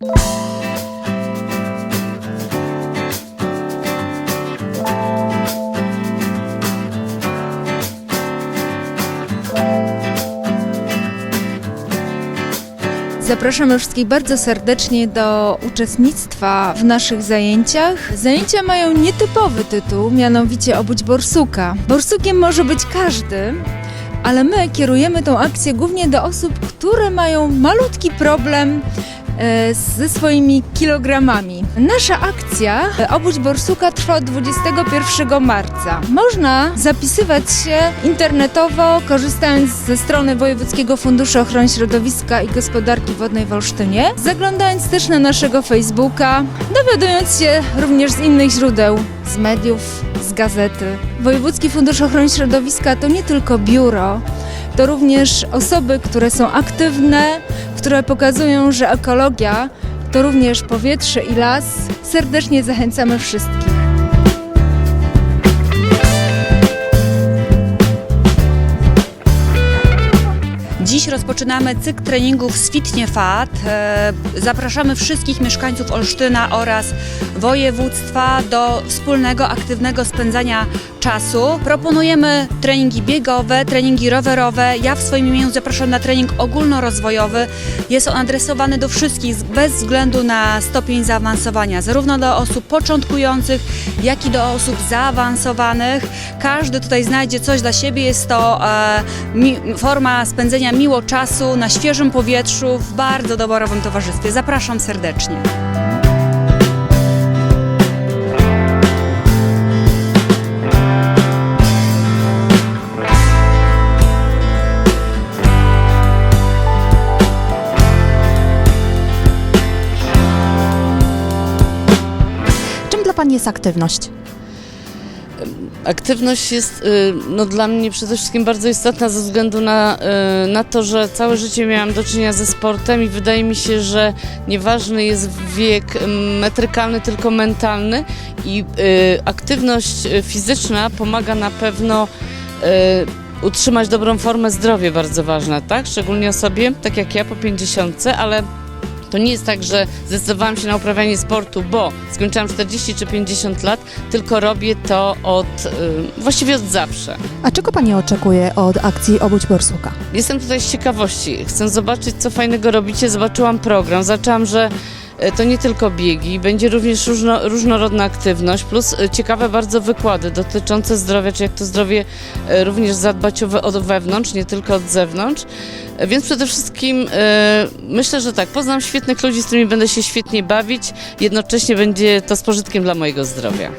Zapraszamy wszystkich bardzo serdecznie do uczestnictwa w naszych zajęciach. Zajęcia mają nietypowy tytuł, mianowicie Obudź Borsuka. Borsukiem może być każdy, ale my kierujemy tą akcję głównie do osób, które mają malutki problem ze swoimi kilogramami. Nasza akcja e, Obudź Borsuka trwa od 21 marca. Można zapisywać się internetowo, korzystając ze strony Wojewódzkiego Funduszu Ochrony Środowiska i Gospodarki Wodnej w Olsztynie, zaglądając też na naszego Facebooka, dowiadując się również z innych źródeł, z mediów, z gazety. Wojewódzki Fundusz Ochrony Środowiska to nie tylko biuro, to również osoby, które są aktywne, które pokazują, że ekologia to również powietrze i las. Serdecznie zachęcamy wszystkich. Dziś rozpoczynamy cykl treningów z Fitnie Fat. E, Zapraszamy wszystkich mieszkańców Olsztyna oraz województwa do wspólnego, aktywnego spędzania czasu. Proponujemy treningi biegowe, treningi rowerowe. Ja w swoim imieniu zapraszam na trening ogólnorozwojowy. Jest on adresowany do wszystkich bez względu na stopień zaawansowania, zarówno do osób początkujących, jak i do osób zaawansowanych. Każdy tutaj znajdzie coś dla siebie. Jest to e, mi, forma spędzenia miło czasu na świeżym powietrzu w bardzo doborowym towarzystwie. Zapraszam serdecznie. Czym dla Pani jest aktywność? Aktywność jest y, no, dla mnie przede wszystkim bardzo istotna ze względu na, y, na to, że całe życie miałam do czynienia ze sportem i wydaje mi się, że nieważny jest wiek y, metrykalny, tylko mentalny i aktywność fizyczna pomaga na pewno utrzymać dobrą formę, zdrowie bardzo ważne, tak? Szczególnie osobie, tak jak ja po 50, ale to nie jest tak, że zdecydowałam się na uprawianie sportu, bo skończyłam 40 czy 50 lat, tylko robię to od, y, właściwie od zawsze. A czego Pani oczekuje od akcji Obudź Borsuka? Jestem tutaj z ciekawości, chcę zobaczyć, co fajnego robicie. Zobaczyłam program, zobaczyłam, że to nie tylko biegi, będzie również różno, różnorodna aktywność, plus y, ciekawe bardzo wykłady dotyczące zdrowia, czy jak to zdrowie y, również zadbać od wewnątrz, nie tylko od zewnątrz. Więc przede wszystkim myślę, że tak, poznam świetnych ludzi, z którymi będę się świetnie bawić, jednocześnie będzie to z pożytkiem dla mojego zdrowia.